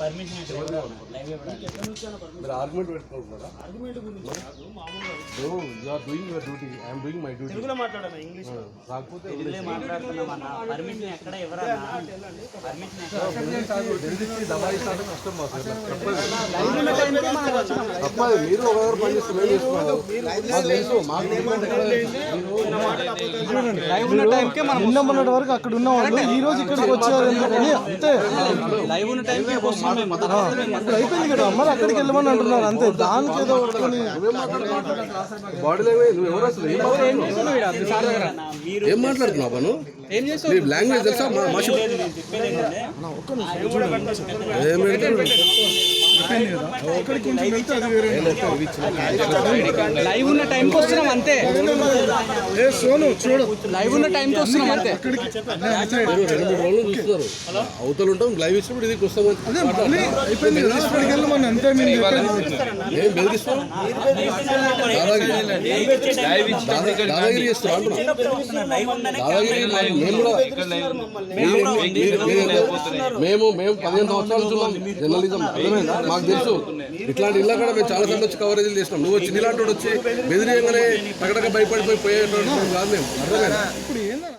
Permission live మీరు argument పెట్టుకుంటున్నారా you are doing your duty I'm doing my duty తెలుగులో మాట్లాడాను? English కాకపోతే తెలుగులే మాట్లాడుతున్నాం అన్న పర్మిషన్ ఎక్కడ ఎవరన్నా పర్మిషన్ ఎక్కడ ఢిల్లీకి దబాయిస్తాను. కష్టం మాకు. తప్పదు మీరు పని తెలుసు. మాకు లైవ్ ఉన్న టైంకే మనం నిన్న మొన్నటి వరకు అక్కడ ఉన్న. వాళ్ళు ఈ రోజు ఇక్కడికి వచ్చారు అంతే. లైవ్ ఉన్న టైంకి వస్తున్నాం ఇప్పుడు అయిపోయింది కదా. మరి అక్కడికి వెళ్ళమని అంటున్నారు. అంతే. దానికి ఏదో ఒకటి బాడీ లాంగ్వేజ్ నువ్వు ఎవరు అసలు? ఏం మాట్లాడుతున్నావు? ఏం నీ లాంగ్వేజ్ తెలుసా? మా లైవ్ ఉన్న టైంకి వస్తున్నాం అంతే. సోను చూడు. లైవ్ ఉన్న టైంకి వస్తున్నాం అంతే. రెండు మూడు రోజులు చూస్తున్నారు అవతల ఉంటాం లైవ్ ఇచ్చినప్పుడు ఇది వస్తాం అదే మళ్ళీ అయిపోయింది కదా. ఇక్కడికి వెళ్ళమని అంతే మేము. ఏం బెదిరిస్తాం దాదాగిరి దాదాగిరి మేము కూడా పదిహేను సంవత్సరాల జర్నలిజం అర్థమైందా? మాకు తెలుసు. ఇట్లాంటి ఇళ్ళ కూడా మేము చాలా సార్లు వచ్చి కవరేజీలు చేసినాం. నువ్వు వచ్చి ఇలాంటి వచ్చి బెదిరియంగానే అక్కడక్కడ భయపడిపోయి పోయేటోడు కాదు మేము. అర్థమైనా